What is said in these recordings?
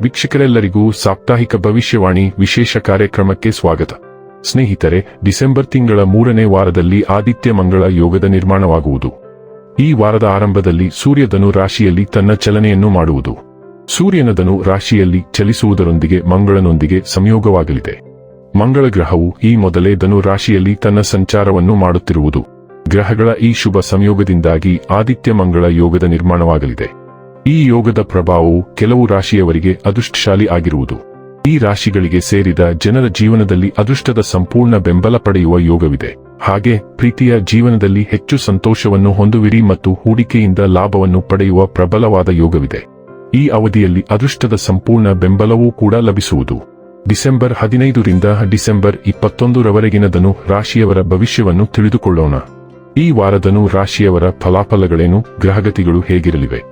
ವೀಕ್ಷಕರೆಲ್ಲರಿಗೂ ಸಾಪ್ತಾಹಿಕ ಭವಿಷ್ಯವಾಣಿ ವಿಶೇಷ ಕಾರ್ಯಕ್ರಮಕ್ಕೆ ಸ್ವಾಗತ. ಸ್ನೇಹಿತರೆ, ಡಿಸೆಂಬರ್ ತಿಂಗಳ ಮೂರನೇ ವಾರದಲ್ಲಿ ಆದಿತ್ಯ ಮಂಗಳ ಯೋಗದ ನಿರ್ಮಾಣವಾಗುವುದು. ಈ ವಾರದ ಆರಂಭದಲ್ಲಿ ಸೂರ್ಯಧನು ರಾಶಿಯಲ್ಲಿ ತನ್ನ ಚಲನೆಯನ್ನು ಮಾಡುವುದು. ಸೂರ್ಯನದನು ರಾಶಿಯಲ್ಲಿ ಚಲಿಸುವುದರೊಂದಿಗೆ ಮಂಗಳನೊಂದಿಗೆ ಸಂಯೋಗವಾಗಲಿದೆ. ಮಂಗಳ ಗ್ರಹವು ಈ ಮೊದಲೇ ಧನು ರಾಶಿಯಲ್ಲಿ ತನ್ನ ಸಂಚಾರವನ್ನು ಮಾಡುತ್ತಿರುವುದು. ಗ್ರಹಗಳ ಈ ಶುಭ ಸಂಯೋಗದಿಂದಾಗಿ ಆದಿತ್ಯ ಮಂಗಳ ಯೋಗದ ನಿರ್ಮಾಣವಾಗಲಿದೆ. ಈ ಯೋಗದ ಪ್ರಭಾವವು ಕೆಲವು ರಾಶಿಯವರಿಗೆ ಅದೃಷ್ಟಶಾಲಿ ಆಗಿರುವುದು. ಈ ರಾಶಿಗಳಿಗೆ ಸೇರಿದ ಜನರ ಜೀವನದಲ್ಲಿ ಅದೃಷ್ಟದ ಸಂಪೂರ್ಣ ಬೆಂಬಲ ಪಡೆಯುವ ಯೋಗವಿದೆ. ಹಾಗೆ, ಪ್ರೀತಿಯ ಜೀವನದಲ್ಲಿ ಹೆಚ್ಚು ಸಂತೋಷವನ್ನು ಹೊಂದುವಿರಿ ಮತ್ತು ಹೂಡಿಕೆಯಿಂದ ಲಾಭವನ್ನು ಪಡೆಯುವ ಪ್ರಬಲವಾದ ಯೋಗವಿದೆ. ಈ ಅವಧಿಯಲ್ಲಿ ಅದೃಷ್ಟದ ಸಂಪೂರ್ಣ ಬೆಂಬಲವೂ ಕೂಡ ಲಭಿಸುವುದು. ಡಿಸೆಂಬರ್ ಹದಿನೈದರಿಂದ ಡಿಸೆಂಬರ್ ಇಪ್ಪತ್ತೊಂದರವರೆಗಿನದನು ರಾಶಿಯವರ ಭವಿಷ್ಯವನ್ನು ತಿಳಿದುಕೊಳ್ಳೋಣ. ಈ ವಾರದನು ರಾಶಿಯವರ ಫಲಾಫಲಗಳೇನು, ಗ್ರಹಗತಿಗಳು ಹೇಗಿರಲಿವೆ?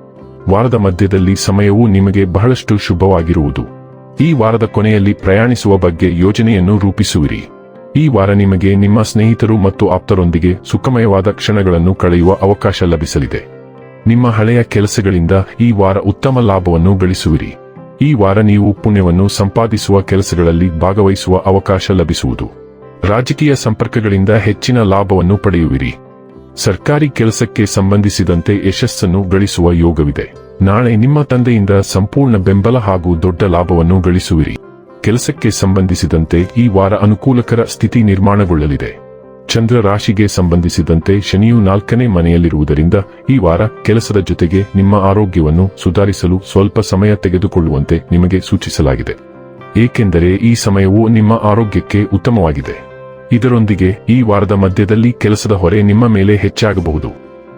ವಾರದ ಮಧ್ಯದಲ್ಲಿ ಸಮಯವು ನಿಮಗೆ ಬಹಳಷ್ಟು ಶುಭವಾಗಿರುವುದು. ಈ ವಾರದ ಕೊನೆಯಲ್ಲಿ ಪ್ರಯಾಣಿಸುವ ಬಗ್ಗೆ ಯೋಜನೆಯನ್ನು ರೂಪಿಸುವಿರಿ. ಈ ವಾರ ನಿಮಗೆ ನಿಮ್ಮ ಸ್ನೇಹಿತರು ಮತ್ತು ಆಪ್ತರೊಂದಿಗೆ ಸುಖಮಯವಾದ ಕ್ಷಣಗಳನ್ನು ಕಳೆಯುವ ಅವಕಾಶ ಲಭಿಸಲಿದೆ. ನಿಮ್ಮ ಹಳೆಯ ಕೆಲಸಗಳಿಂದ ಈ ವಾರ ಉತ್ತಮ ಲಾಭವನ್ನು ಗಳಿಸುವಿರಿ. ಈ ವಾರ ನೀವು ಪುಣ್ಯವನ್ನು ಸಂಪಾದಿಸುವ ಕೆಲಸಗಳಲ್ಲಿ ಭಾಗವಹಿಸುವ ಅವಕಾಶ ಲಭಿಸುವುದು. ರಾಜಕೀಯ ಸಂಪರ್ಕಗಳಿಂದ ಹೆಚ್ಚಿನ ಲಾಭವನ್ನು ಪಡೆಯುವಿರಿ. ಸರ್ಕಾರಿ ಕೆಲಸಕ್ಕೆ ಸಂಬಂಧಿಸಿದಂತೆ ಯಶಸ್ಸನ್ನು ಗಳಿಸುವ ಯೋಗವಿದೆ. ನಾಳೆ ನಿಮ್ಮ ತಂದೆಯಿಂದ ಸಂಪೂರ್ಣ ಬೆಂಬಲ ಹಾಗೂ ದೊಡ್ಡ ಲಾಭವನ್ನು ಗಳಿಸುವಿರಿ. ಕೆಲಸಕ್ಕೆ ಸಂಬಂಧಿಸಿದಂತೆ ಈ ವಾರ ಅನುಕೂಲಕರ ಸ್ಥಿತಿ ನಿರ್ಮಾಣಗೊಳ್ಳಲಿದೆ. ಚಂದ್ರ ರಾಶಿಗೆ ಸಂಬಂಧಿಸಿದಂತೆ ಶನಿಯು ನಾಲ್ಕನೇ ಮನೆಯಲ್ಲಿರುವುದರಿಂದ ಈ ವಾರ ಕೆಲಸದ ಜೊತೆಗೆ ನಿಮ್ಮ ಆರೋಗ್ಯವನ್ನು ಸುಧಾರಿಸಲು ಸ್ವಲ್ಪ ಸಮಯ ತೆಗೆದುಕೊಳ್ಳುವಂತೆ ನಿಮಗೆ ಸೂಚಿಸಲಾಗಿದೆ. ಏಕೆಂದರೆ ಈ ಸಮಯವು ನಿಮ್ಮ ಆರೋಗ್ಯಕ್ಕೆ ಉತ್ತಮವಾಗಿದೆ. ಇದರೊಂದಿಗೆ ಈ ವಾರದ ಮಧ್ಯದಲ್ಲಿ ಕೆಲಸದ ಹೊರೆ ನಿಮ್ಮ ಮೇಲೆ ಹೆಚ್ಚಾಗಬಹುದು.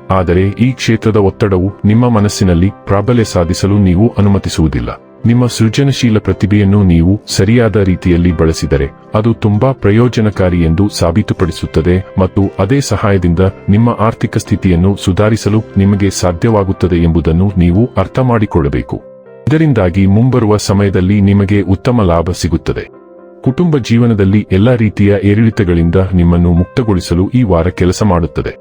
ಆದರೆ ಈ ಕ್ಷೇತ್ರದ ಒತ್ತಡವು ನಿಮ್ಮ ಮನಸ್ಸಿನಲ್ಲಿ ಪ್ರಾಬಲ್ಯ ಸಾಧಿಸಲು ನೀವು ಅನುಮತಿಸುವುದಿಲ್ಲ. ನಿಮ್ಮ ಸೃಜನಶೀಲ ಪ್ರತಿಭೆಯನ್ನು ನೀವು ಸರಿಯಾದ ರೀತಿಯಲ್ಲಿ ಬಳಸಿದರೆ ಅದು ತುಂಬಾ ಪ್ರಯೋಜನಕಾರಿ ಎಂದು ಸಾಬೀತುಪಡಿಸುತ್ತದೆ ಮತ್ತು ಅದೇ ಸಹಾಯದಿಂದ ನಿಮ್ಮ ಆರ್ಥಿಕ ಸ್ಥಿತಿಯನ್ನು ಸುಧಾರಿಸಲು ನಿಮಗೆ ಸಾಧ್ಯವಾಗುತ್ತದೆ ಎಂಬುದನ್ನು ನೀವು ಅರ್ಥ ಮಾಡಿಕೊಳ್ಳಬೇಕು ಇದರಿಂದಾಗಿ ಮುಂಬರುವ ಸಮಯದಲ್ಲಿ ನಿಮಗೆ ಉತ್ತಮ ಲಾಭ ಸಿಗುತ್ತದೆ. ಕುಟುಂಬ ಜೀವನದಲ್ಲಿ ಎಲ್ಲಾ ರೀತಿಯ ಏರಿಳಿತಗಳಿಂದ ನಿಮ್ಮನ್ನು ಮುಕ್ತಗೊಳಿಸಲು ಈ ವಾರ ಕೆಲಸ ಮಾಡುತ್ತದೆ.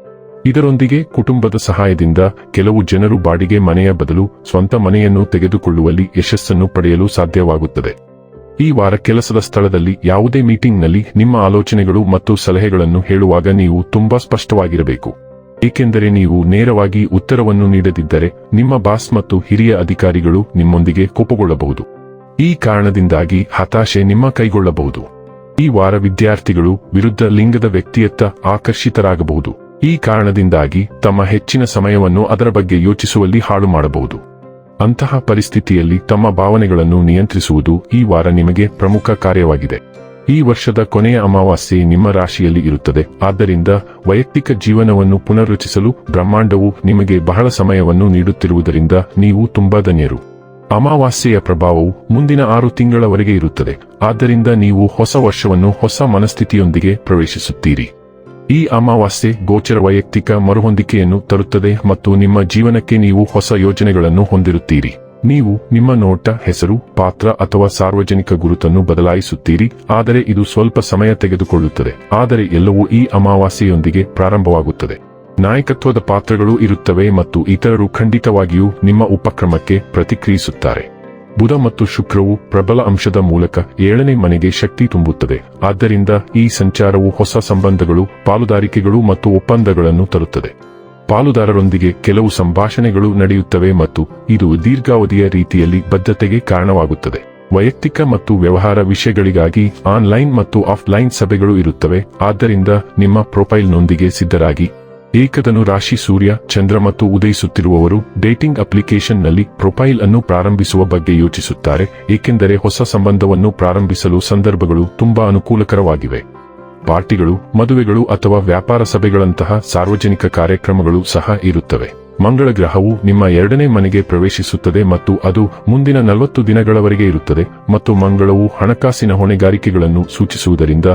ಇದರೊಂದಿಗೆ ಕುಟುಂಬದ ಸಹಾಯದಿಂದ ಕೆಲವು ಜನರು ಬಾಡಿಗೆ ಮನೆಯ ಬದಲು ಸ್ವಂತ ಮನೆಯನ್ನು ತೆಗೆದುಕೊಳ್ಳುವಲ್ಲಿ ಯಶಸ್ಸನ್ನು ಪಡೆಯಲು ಸಾಧ್ಯವಾಗುತ್ತದೆ. ಈ ವಾರ ಕೆಲಸದ ಸ್ಥಳದಲ್ಲಿ ಯಾವುದೇ ಮೀಟಿಂಗ್ನಲ್ಲಿ ನಿಮ್ಮ ಆಲೋಚನೆಗಳು ಮತ್ತು ಸಲಹೆಗಳನ್ನು ಹೇಳುವಾಗ ನೀವು ತುಂಬಾ ಸ್ಪಷ್ಟವಾಗಿರಬೇಕು. ಏಕೆಂದರೆ ನೀವು ನೇರವಾಗಿ ಉತ್ತರವನ್ನು ನೀಡದಿದ್ದರೆ ನಿಮ್ಮ ಬಾಸ್ ಮತ್ತು ಹಿರಿಯ ಅಧಿಕಾರಿಗಳು ನಿಮ್ಮೊಂದಿಗೆ ಕೋಪಗೊಳ್ಳಬಹುದು. ಈ ಕಾರಣದಿಂದಾಗಿ ಹತಾಶೆ ನಿಮ್ಮ ಕೈಗೊಳ್ಳಬಹುದು. ಈ ವಾರ ವಿದ್ಯಾರ್ಥಿಗಳು ವಿರುದ್ಧ ಲಿಂಗದ ವ್ಯಕ್ತಿಯತ್ತ ಆಕರ್ಷಿತರಾಗಬಹುದು. ಈ ಕಾರಣದಿಂದಾಗಿ ತಮ್ಮ ಹೆಚ್ಚಿನ ಸಮಯವನ್ನು ಅದರ ಬಗ್ಗೆ ಯೋಚಿಸುವಲ್ಲಿ ಹಾಳು ಮಾಡಬಹುದು. ಅಂತಹ ಪರಿಸ್ಥಿತಿಯಲ್ಲಿ ತಮ್ಮ ಭಾವನೆಗಳನ್ನು ನಿಯಂತ್ರಿಸುವುದು ಈ ವಾರ ನಿಮಗೆ ಪ್ರಮುಖ ಕಾರ್ಯವಾಗಿದೆ. ಈ ವರ್ಷದ ಕೊನೆಯ ಅಮಾವಾಸ್ಯೆ ನಿಮ್ಮ ರಾಶಿಯಲ್ಲಿ ಇರುತ್ತದೆ. ಆದ್ದರಿಂದ ವೈಯಕ್ತಿಕ ಜೀವನವನ್ನು ಪುನರ್ರಚಿಸಲು ಬ್ರಹ್ಮಾಂಡವು ನಿಮಗೆ ಬಹಳ ಸಮಯವನ್ನು ನೀಡುತ್ತಿರುವುದರಿಂದ ನೀವು ತುಂಬಾ ಧನ್ಯರು. ಅಮಾವಾಸ್ಯೆಯ ಪ್ರಭಾವವು ಮುಂದಿನ ಆರು ತಿಂಗಳವರೆಗೆ ಇರುತ್ತದೆ. ಆದ್ದರಿಂದ ನೀವು ಹೊಸ ವರ್ಷವನ್ನು ಹೊಸ ಮನಸ್ಥಿತಿಯೊಂದಿಗೆ ಪ್ರವೇಶಿಸುತ್ತೀರಿ. ಈ ಅಮಾವಾಸ್ಯೆ ಗೋಚರ ವೈಯಕ್ತಿಕ ಮರುಹೊಂದಿಕೆಯನ್ನು ತರುತ್ತದೆ ಮತ್ತು ನಿಮ್ಮ ಜೀವನಕ್ಕೆ ನೀವು ಹೊಸ ಯೋಜನೆಗಳನ್ನು ಹೊಂದಿರುತ್ತೀರಿ. ನೀವು ನಿಮ್ಮ ನೋಟ, ಹೆಸರು, ಪಾತ್ರ ಅಥವಾ ಸಾರ್ವಜನಿಕ ಗುರುತನ್ನು ಬದಲಾಯಿಸುತ್ತೀರಿ. ಆದರೆ ಇದು ಸ್ವಲ್ಪ ಸಮಯ ತೆಗೆದುಕೊಳ್ಳುತ್ತದೆ. ಆದರೆ ಎಲ್ಲವೂ ಈ ಅಮಾವಾಸ್ಯೆಯೊಂದಿಗೆ ಪ್ರಾರಂಭವಾಗುತ್ತದೆ. ನಾಯಕತ್ವದ ಪಾತ್ರಗಳು ಇರುತ್ತವೆ ಮತ್ತು ಇತರರು ಖಂಡಿತವಾಗಿಯೂ ನಿಮ್ಮ ಉಪಕ್ರಮಕ್ಕೆ ಪ್ರತಿಕ್ರಿಯಿಸುತ್ತಾರೆ. ಬುಧ ಮತ್ತು ಶುಕ್ರವು ಪ್ರಬಲ ಅಂಶದ ಮೂಲಕ ಏಳನೇ ಮನೆಗೆ ಶಕ್ತಿ ತುಂಬುತ್ತದೆ. ಆದ್ದರಿಂದ ಈ ಸಂಚಾರವು ಹೊಸ ಸಂಬಂಧಗಳು, ಪಾಲುದಾರಿಕೆಗಳು ಮತ್ತು ಒಪ್ಪಂದಗಳನ್ನು ತರುತ್ತದೆ. ಪಾಲುದಾರರೊಂದಿಗೆ ಕೆಲವು ಸಂಭಾಷಣೆಗಳು ನಡೆಯುತ್ತವೆ ಮತ್ತು ಇದು ದೀರ್ಘಾವಧಿಯ ರೀತಿಯಲ್ಲಿ ಬದ್ಧತೆಗೆ ಕಾರಣವಾಗುತ್ತದೆ. ವೈಯಕ್ತಿಕ ಮತ್ತು ವ್ಯವಹಾರ ವಿಷಯಗಳಿಗಾಗಿ ಆನ್ಲೈನ್ ಮತ್ತು ಆಫ್ಲೈನ್ ಸಭೆಗಳು ಇರುತ್ತವೆ. ಆದ್ದರಿಂದ ನಿಮ್ಮ ಪ್ರೊಫೈಲ್ನೊಂದಿಗೆ ಸಿದ್ಧರಾಗಿ ಏಕದನು ರಾಶಿ ಸೂರ್ಯ, ಚಂದ್ರ ಮತ್ತು ಉದಯಿಸುತ್ತಿರುವವರು ಡೇಟಿಂಗ್ ಅಪ್ಲಿಕೇಶನ್ನಲ್ಲಿ ಪ್ರೊಫೈಲ್ ಅನ್ನು ಪ್ರಾರಂಭಿಸುವ ಬಗ್ಗೆ ಯೋಚಿಸುತ್ತಾರೆ, ಏಕೆಂದರೆ ಹೊಸ ಸಂಬಂಧವನ್ನು ಪ್ರಾರಂಭಿಸಲು ಸಂದರ್ಭಗಳು ತುಂಬಾ ಅನುಕೂಲಕರವಾಗಿವೆ. ಪಾರ್ಟಿಗಳು, ಮದುವೆಗಳು ಅಥವಾ ವ್ಯಾಪಾರ ಸಭೆಗಳಂತಹ ಸಾರ್ವಜನಿಕ ಕಾರ್ಯಕ್ರಮಗಳು ಸಹ ಇರುತ್ತವೆ. ಮಂಗಳ ಗ್ರಹವು ನಿಮ್ಮ ಎರಡನೇ ಮನೆಗೆ ಪ್ರವೇಶಿಸುತ್ತದೆ ಮತ್ತು ಅದು ಮುಂದಿನ ನಲವತ್ತು ದಿನಗಳವರೆಗೆ ಇರುತ್ತದೆ ಮತ್ತು ಮಂಗಳವು ಹಣಕಾಸಿನ ಹೊಣೆಗಾರಿಕೆಗಳನ್ನು ಸೂಚಿಸುವುದರಿಂದ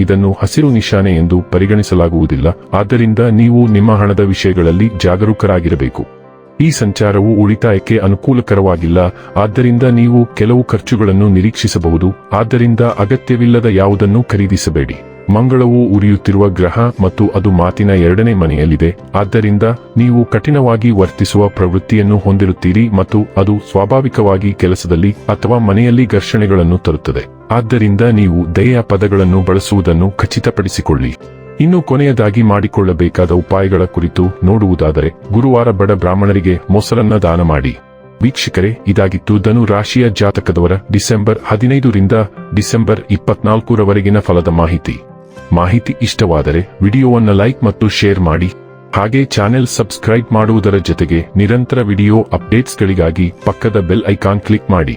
ಇದನ್ನು ಹಸಿರು ನಿಶಾನೆ ಎಂದು ಪರಿಗಣಿಸಲಾಗುವುದಿಲ್ಲ. ಆದ್ದರಿಂದ ನೀವು ನಿಮ್ಮ ಹಣದ ವಿಷಯಗಳಲ್ಲಿ ಜಾಗರೂಕರಾಗಿರಬೇಕು. ಈ ಸಂಚಾರವು ಉಳಿತಾಯಕ್ಕೆ ಅನುಕೂಲಕರವಾಗಿಲ್ಲ. ಆದ್ದರಿಂದ ನೀವು ಕೆಲವು ಖರ್ಚುಗಳನ್ನು ನಿರೀಕ್ಷಿಸಬಹುದು. ಆದ್ದರಿಂದ ಅಗತ್ಯವಿಲ್ಲದ ಯಾವುದನ್ನು ಖರೀದಿಸಬೇಡಿ. ಮಂಗಳವು ಉರಿಯುತ್ತಿರುವ ಗ್ರಹ ಮತ್ತು ಅದು ಮಾತಿನ ಎರಡನೇ ಮನೆಯಲ್ಲಿದೆ. ಆದ್ದರಿಂದ ನೀವು ಕಠಿಣವಾಗಿ ವರ್ತಿಸುವ ಪ್ರವೃತ್ತಿಯನ್ನು ಹೊಂದಿರುತ್ತೀರಿ ಮತ್ತು ಅದು ಸ್ವಾಭಾವಿಕವಾಗಿ ಕೆಲಸದಲ್ಲಿ ಅಥವಾ ಮನೆಯಲ್ಲಿ ಘರ್ಷಣೆಗಳನ್ನು ತರುತ್ತದೆ. ಆದ್ದರಿಂದ ನೀವು ದಯೆಯ ಪದಗಳನ್ನು ಬಳಸುವುದನ್ನು ಖಚಿತಪಡಿಸಿಕೊಳ್ಳಿ. ಇನ್ನು ಕೊನೆಯದಾಗಿ ಮಾಡಿಕೊಳ್ಳಬೇಕಾದ ಉಪಾಯಗಳ ಕುರಿತು ನೋಡುವುದಾದರೆ, ಗುರುವಾರ ಬಡ ಬ್ರಾಹ್ಮಣರಿಗೆ ಮೊಸರನ್ನ ದಾನ ಮಾಡಿ. ವೀಕ್ಷಕರೇ, ಇದಾಗಿತ್ತು ಧನು ರಾಶಿಯ ಜಾತಕದವರ ಡಿಸೆಂಬರ್ ಹದಿನೈದರಿಂದ ಡಿಸೆಂಬರ್ ಇಪ್ಪತ್ನಾಲ್ಕರವರೆಗಿನ ಫಲದ ಮಾಹಿತಿ. ಮಾಹಿತಿ ಇಷ್ಟವಾದರೆ ವಿಡಿಯೋವನ್ನು ಲೈಕ್ ಮತ್ತು ಶೇರ್ ಮಾಡಿ. ಹಾಗೆ ಚಾನೆಲ್ ಸಬ್ಸ್ಕ್ರೈಬ್ ಮಾಡುವುದರ ಜೊತೆಗೆ ನಿರಂತರ ವಿಡಿಯೋ ಅಪ್ಡೇಟ್ಸ್ಗಳಿಗಾಗಿ ಪಕ್ಕದ ಬೆಲ್ ಐಕಾನ್ ಕ್ಲಿಕ್ ಮಾಡಿ.